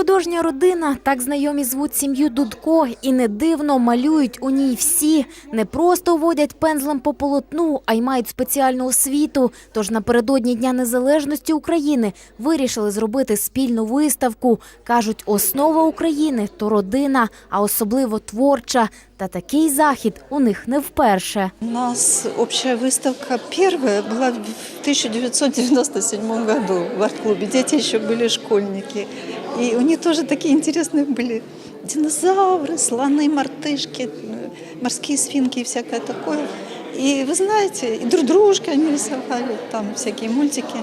Художня родина, так знайомі звуть сім'ю Дудко, і не дивно малюють у ній всі. Не просто водять пензлем по полотну, а й мають спеціальну освіту. Тож напередодні Дня Незалежності України вирішили зробити спільну виставку. Кажуть, основа України то родина, а особливо творча. Та такий захід у них не вперше. У нас общая выставка первая была в 1997 году в арт-клубе. Дети еще были школьники. И у них тоже такие интересные были динозавры, слоны, мартышки, э, морские свинки и всякое такое. И вы знаете, и друг дружка они рисовали, там всякие мультики.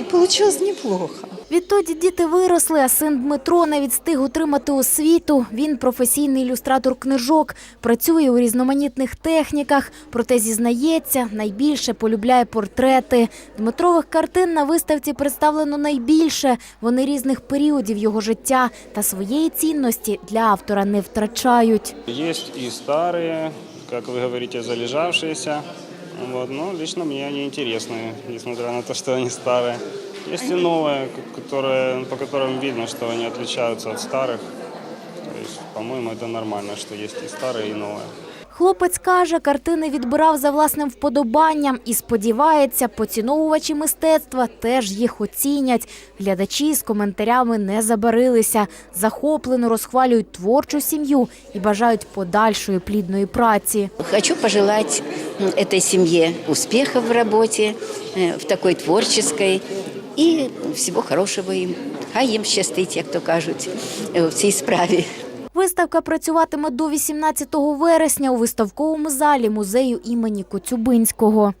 И получилось неплохо. Відтоді діти виросли, а син Дмитро не відстиг отримати освіту. Він професійний ілюстратор книжок, працює у різноманітних техніках, проте зізнається, найбільше полюбляє портрети. Дмитрових картин на виставці представлено найбільше. Вони різних періодів його життя та своєї цінності для автора не втрачають. Есть и старые, как вы говорите, залежавшиеся. Вот, но лично мне они интересны, несмотря на то, что они старые. Есть и новые, ко- которые, по которым видно, что они отличаются от старых. То есть, по-моему, это нормально, что есть и старые, и новые. Хлопець каже, картини відбирав за власним вподобанням і сподівається, поціновувачі мистецтва теж їх оцінять. Глядачі з коментарями не забарилися, захоплено розхвалюють творчу сім'ю і бажають подальшої плідної праці. Хочу пожелать м, этой семье успехов в работе, э, в такой творческой і всього хорошого їм. Хай їм щастить, як то кажуть, е, в цій справі. Виставка працюватиме до 18 вересня у виставковому залі музею імені Коцюбинського.